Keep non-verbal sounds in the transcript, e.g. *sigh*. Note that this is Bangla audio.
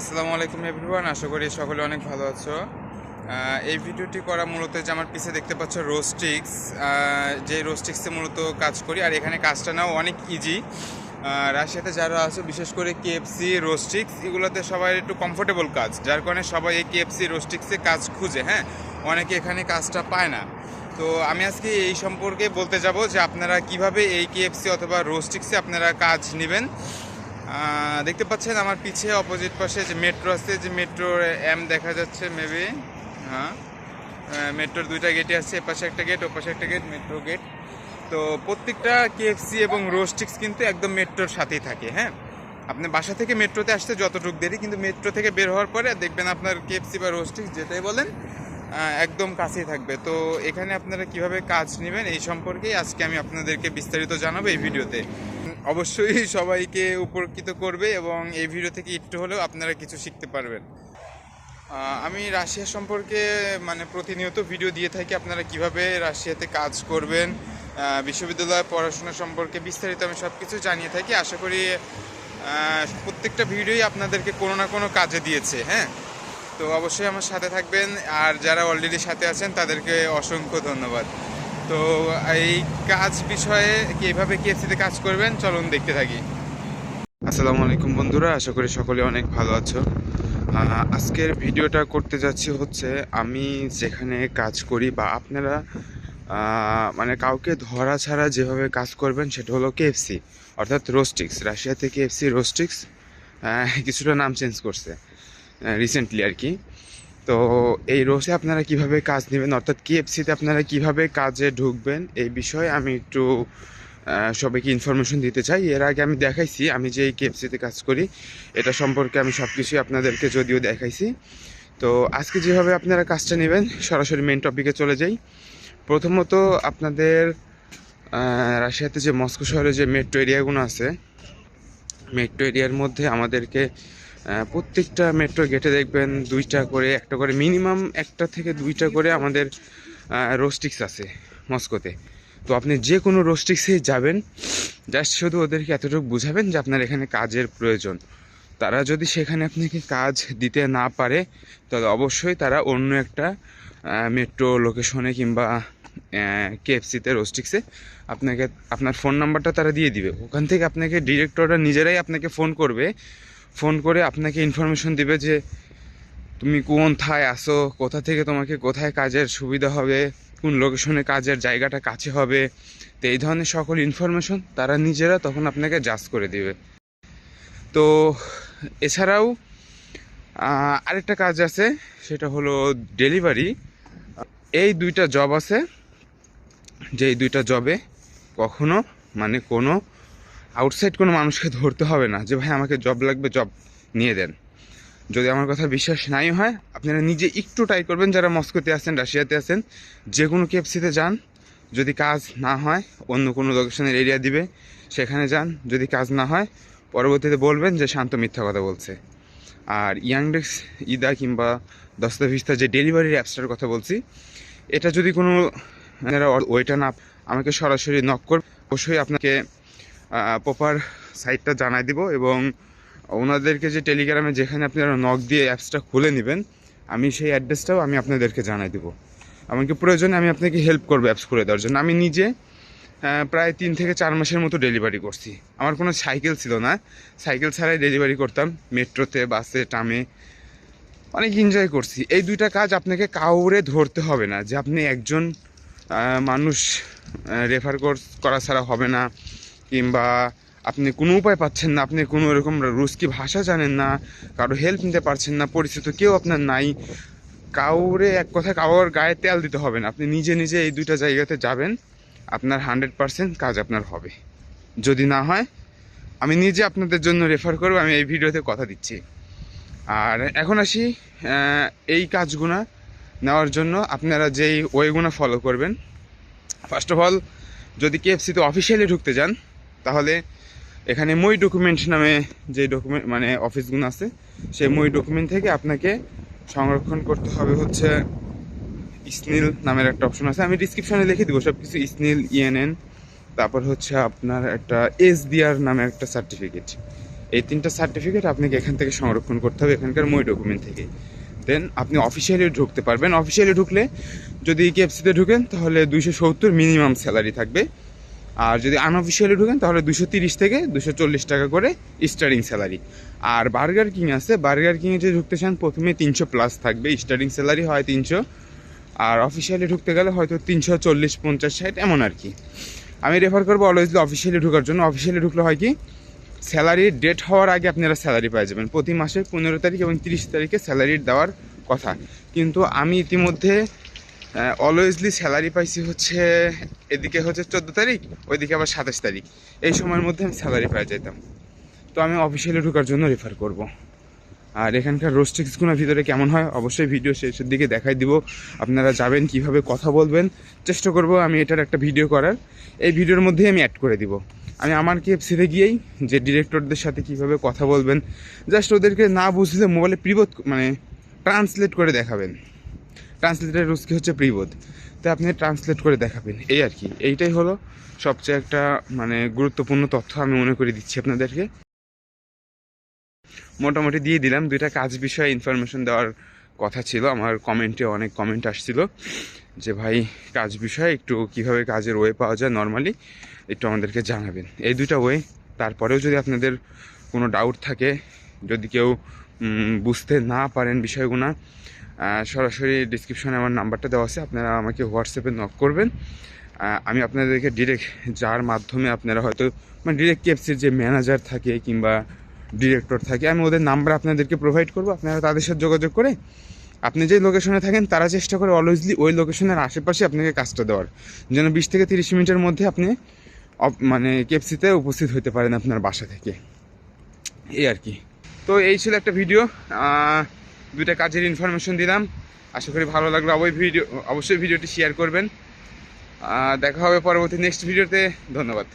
আসসালামু আলাইকুম এভরিওয়ান, আশা করি সকলে অনেক ভালো আছো। এই ভিডিওটি করা মূলত যে আমার পিছে দেখতে পাচ্ছ রোস্টিক্স যে রোস্টিক্সে মূলত কাজ করি, আর এখানে কাজটা নাও অনেক ইজি রাশিয়াতে যারা আছে, বিশেষ করে কেএফসি রোস্টিক্স, এগুলোতে সবাই একটু কমফোর্টেবল কাজ, যার কারণে সবাই এই কেএফসি রোস্টিক্সে কাজ খুঁজে হ্যাঁ? অনেকে এখানে কাজটা পায় না। তো আমি আজকে এই সম্পর্কে বলতে যাব যে আপনারা কীভাবে এই কেএফসি অথবা রোস্টিক্সে আপনারা কাজ নেবেন। দেখতে পাচ্ছেন আমার পিছে অপোজিট পাশে যে মেট্রো আছে, যে মেট্রোর এম দেখা যাচ্ছে মেবি হ্যাঁ। মেট্রোর দুইটা গেটই আছে, এপাশে একটা গেট ওপাশে একটা গেট মেট্রো গেট তো প্রত্যেকটা কেএফসি এবং রোস্টিক্স কিন্তু একদম মেট্রোর সাথেই থাকে হ্যাঁ? আপনি বাসা থেকে মেট্রোতে আসতে যতটুক দেরি, কিন্তু মেট্রো থেকে বের হওয়ার পরে দেখবেন আপনার কেএফসি বা রোস্টিক্স যেটাই বলেন একদম কাছেই থাকবে। তো এখানে আপনারা কীভাবে কাজ নেবেন এই সম্পর্কেই আজকে আমি আপনাদেরকে বিস্তারিত জানাব এই ভিডিওতে। অবশ্যই *laughs* সবাইকে উপকৃত করবে এবং এই ভিডিও থেকে একটু হলেও আপনারা কিছু শিখতে পারবেন। আমি রাশিয়া সম্পর্কে মানে প্রতিনিয়ত ভিডিও দিয়ে থাকি আপনারা কীভাবে রাশিয়াতে কাজ করবেন বিশ্ববিদ্যালয়ে পড়াশোনা সম্পর্কে বিস্তারিত আমি সব কিছু জানিয়ে থাকি। আশা করি প্রত্যেকটা ভিডিওই আপনাদেরকে কোনো না কোনো কাজে দিয়েছে হ্যাঁ? তো অবশ্যই আমার সাথে থাকবেন। আর যারা অলরেডি সাথে আছেন, তাদেরকে অসংখ্য ধন্যবাদ। তো এই কাজ বিষয়ে কীভাবে কেএফসিতে কাজ করবেন? চলুন দেখতে থাকি। আসসালামু আলাইকুম বন্ধুরা, আশা করি সকলে অনেক ভালো আছো। আজকের ভিডিওটা করতে যাচ্ছি হচ্ছে আমি যেখানে কাজ করি বা আপনারা মানে কাউকে ধরা ছাড়া যেভাবে কাজ করবেন সেটা হলো কেএফসি, অর্থাৎ রোস্টিক্স, রাশিয়াতে কেএফসি রোস্টিক্স কিছুটা নাম চেঞ্জ করছে রিসেন্টলি আর কি। তো এই রোসে আপনারা কীভাবে কাজ নেবেন? অর্থাৎ কেএফসিতে আপনারা কীভাবে কাজে ঢুকবেন? এই বিষয়ে আমি একটু সবাইকে ইনফরমেশন দিতে চাই। এর আগে আমি দেখাইছি, আমি যে এই কেএফসিতে কাজ করি, এটা সম্পর্কে আমি সব কিছুই আপনাদেরকে যদিও দেখাইছি। তো আজকে যেভাবে আপনারা কাজটা নেবেন, সরাসরি মেন টপিকে চলে যাই। প্রথমত আপনাদের রাশিয়াতে যে মস্কো শহরে যে মেট্রো এরিয়াগুলো আছে মেট্রো এরিয়ার মধ্যে আমাদেরকে প্রত্যেকটা মেট্রো গেটে দেখবেন দুইটা করে, একটা করে মিনিমাম একটা থেকে দুইটা করে আমাদের রোস্টিক্স আছে মস্কোতে। তো আপনি যে কোনো রোস্টিক্সে যাবেন জাস্ট শুধু ওদেরকে এতটুকু বুঝাবেন যে আপনার এখানে কাজের প্রয়োজন। তারা যদি সেখানে আপনাকে কাজ দিতে না পারে, তাহলে অবশ্যই তারা অন্য একটা মেট্রো লোকেশনে কিংবা কেএফসিতে রোস্টিক্সে আপনাকে, আপনার ফোন নাম্বারটা তারা দিয়ে দিবে। ওখান থেকে আপনাকে ডিরেক্টররা নিজেরাই আপনাকে ফোন করবে ফোন করে আপনাকে ইনফরমেশন দিবে যে তুমি কোন থায় আসো, কোথা থেকে তোমাকে কোথায় কাজের সুবিধা হবে, কোন লোকেশনে কাজের জায়গাটা কাছে হবে। তো এই ধরনের সকল ইনফরমেশন তারা নিজেরা তখন আপনাকে জাজ করে দিবে। তো এছাড়াও আরেকটা কাজ আছে, সেটা হলো ডেলিভারি এই দুইটা জব আছে যে এই দুইটা জবে কখনো মানে কোনো আউটসাইড কোনো মানুষকে ধরতে হবে না যে, ভাই, আমাকে জব লাগবে জব নিয়ে দেন। যদি আমার কথা বিশ্বাস নাই হয়, আপনারা নিজে একটু ট্রাই করবেন, যারা মস্কোতে আছেন, রাশিয়াতে আছেন যে কোনো কেএফসিতে যান। যদি কাজ না হয়, অন্য কোনো লোকেশনের এরিয়া দিবে, সেখানে যান। যদি কাজ না হয়, পরবর্তীতে বলবেন যে, শান্ত মিথ্যা কথা বলছে। আর ইয়াংডেক্স ইদা কিংবা দস্তাভিস্তা যে ডেলিভারি অ্যাপসটার কথা বলছি, এটা যদি কোনো ওইটা না আমাকে সরাসরি নক করবে অবশ্যই আপনাকে প্রপার সাইটটা জানাই দিব এবং ওনাদেরকে যে টেলিগ্রামে যেখানে আপনারা নক দিয়ে অ্যাপসটা খুলে নেবেন, আমি সেই অ্যাড্রেসটাও আমি আপনাদেরকে জানাই দেবো। এমনকি প্রয়োজনে আমি আপনাকে হেল্প করব অ্যাপস খুলে দেওয়ার জন্য। আমি নিজে প্রায় তিন থেকে চার মাসের মতো ডেলিভারি করছি। আমার কোনো সাইকেল ছিল না। সাইকেল ছাড়াই ডেলিভারি করতাম। মেট্রোতে বাসে ট্রামে, অনেক এনজয় করছি। এই দুইটা কাজ আপনাকে কাউরে ধরতে হবে না যে আপনি একজন মানুষ রেফার করা ছাড়া হবে না। কিংবা আপনি কোনো উপায় পাচ্ছেন না, আপনি কোনো এরকম রুস্কি ভাষা জানেন না, কারও হেল্প নিতে পারছেন না, পরিচিত কেউ আপনার নাই, কাউরে এক কথা কাউর গায়ে তেল দিতে হবে না। আপনি নিজে নিজে এই দুইটা জায়গাতে যাবেন, আপনার হান্ড্রেড পারসেন্ট কাজ আপনার হবে। যদি না হয়, আমি নিজে আপনাদের জন্য রেফার করব, আমি এই ভিডিওতে কথা দিচ্ছি। আর এখন আসি এই কাজগুনা নেওয়ার জন্য। আপনারা যেই ওয়েগুলো ফলো করবেন ফার্স্ট অফ অল যদি কেএফসিতে অফিসিয়ালি ঢুকতে যান তাহলে এখানে মই ডকুমেন্ট নামে যে ডকুমেন্ট মানে অফিসগুলো আছে, সেই মই ডকুমেন্ট থেকে আপনাকে সংরক্ষণ করতে হবে হচ্ছে স্নিল নামের একটা অপশন আছে। আমি ডিসক্রিপশনে লিখে দিব সব কিছু স্নিল ইএনএন তারপর হচ্ছে আপনার একটা এসডিআর নামে একটা সার্টিফিকেট এই তিনটা সার্টিফিকেট আপনাকে এখান থেকে সংরক্ষণ করতে হবে এখানকার মই ডকুমেন্ট থেকে। দেন আপনি অফিসিয়ালি ঢুকতে পারবেন। অফিসিয়ালি ঢুকলে যদি কেএফসিতে ঢুকেন, তাহলে দুইশো সত্তর মিনিমাম স্যালারি থাকবে। আর যদি আনঅফিসিয়ালি ঢুকেন, তাহলে দুশো তিরিশ থেকে দুশো চল্লিশ টাকা করে স্টার্টিং স্যালারি আর বার্গার কিং আছে বার্গার কিংয়ে যদি ঢুকতে চান, প্রথমে তিনশো প্লাস থাকবে স্টার্টিং স্যালারি হয় তিনশো। আর অফিসিয়ালি ঢুকতে গেলে হয়তো তিনশো চল্লিশ, পঞ্চাশ, ষাট, এমন আর কি। আমি রেফার করব অলওয়েজলি অফিসিয়ালি ঢোকার জন্য। অফিসিয়ালি ঢুকলে হয় কি স্যালারির ডেট হওয়ার আগে আপনারা স্যালারি পেয়ে যাবেন। প্রতি মাসের পনেরো তারিখ এবং তিরিশ তারিখে স্যালারির দেওয়ার কথা। কিন্তু আমি ইতিমধ্যে অলওয়েজলি স্যালারি পাইছি হচ্ছে, এদিকে হচ্ছে চোদ্দ তারিখ, ওইদিকে আবার সাতাশ তারিখ। এই সময়ের মধ্যে আমি স্যালারি পেয়ে যেতাম তো আমি অফিসিয়ালি ঢোকার জন্য রেফার করব। আর এখানকার রোস্টিক্সগুলো ভিতরে কেমন হয়, অবশ্যই ভিডিও শেষের দিকে দেখাই দিব। আপনারা যাবেন, কীভাবে কথা বলবেন, চেষ্টা করব আমি এটার একটা ভিডিও করার। এই ভিডিওর মধ্যেই আমি অ্যাড করে দিব। আমি আমার কেএফসিতে গিয়েই যে ডিরেক্টরদের সাথে কীভাবে কথা বলবেন জাস্ট ওদেরকে না বুঝলে মোবাইলে প্রিবোধ মানে ট্রান্সলেট করে দেখাবেন। ট্রান্সলেটের রুস্কি হচ্ছে প্রিবোধ। তাই আপনি ট্রান্সলেট করে দেখাবেন। এই আর কি। এইটাই হলো সবচেয়ে একটা মানে গুরুত্বপূর্ণ তথ্য আমি মনে করে দিচ্ছি আপনাদেরকে। মোটামুটি দিয়ে দিলাম। দুইটা কাজ বিষয়ে ইনফরমেশন দেওয়ার কথা ছিল। আমার কমেন্টে অনেক কমেন্ট আসছিল যে, ভাই, কাজ বিষয়ে একটু কীভাবে কাজের ওয়ে পাওয়া যায় নর্মালি একটু আমাদেরকে জানাবেন। এই দুইটা ওয়ে তারপরেও যদি আপনাদের কোনো ডাউট থাকে, যদি কেউ বুঝতে না পারেন বিষয়গুলো সরাসরি ডিসক্রিপশনে আমার নাম্বারটা দেওয়া আছে, আপনারা আমাকে হোয়াটসঅ্যাপে নক করবেন। আমি আপনাদেরকে ডিরেক্ট যার মাধ্যমে আপনারা হয়তো মানে ডিরেক্ট কেএফসির যে ম্যানেজার থাকে কিংবা ডিরেক্টর থাকে, আমি ওদের নাম্বার আপনাদেরকে প্রোভাইড করব, আপনারা তাদের সাথে যোগাযোগ করে আপনি যে লোকেশনে থাকেন, তারা চেষ্টা করে অলওয়েজলি ওই লোকেশনের আশেপাশে আপনাকে কাজটা দেওয়ার। যেন বিশ থেকে তিরিশ মিনিটের মধ্যে আপনি মানে কেপসিতে উপস্থিত হতে পারেন আপনার বাসা থেকে। এই আর কি। তো এই ছিল একটা ভিডিও দুইটা কাজের ইনফরমেশন দিলাম। আশা করি ভালো লাগল। অবশ্যই ভিডিও অবশ্যই ভিডিওটি শেয়ার করবেন। দেখা হবে পরবর্তী নেক্সট ভিডিওতে ধন্যবাদ।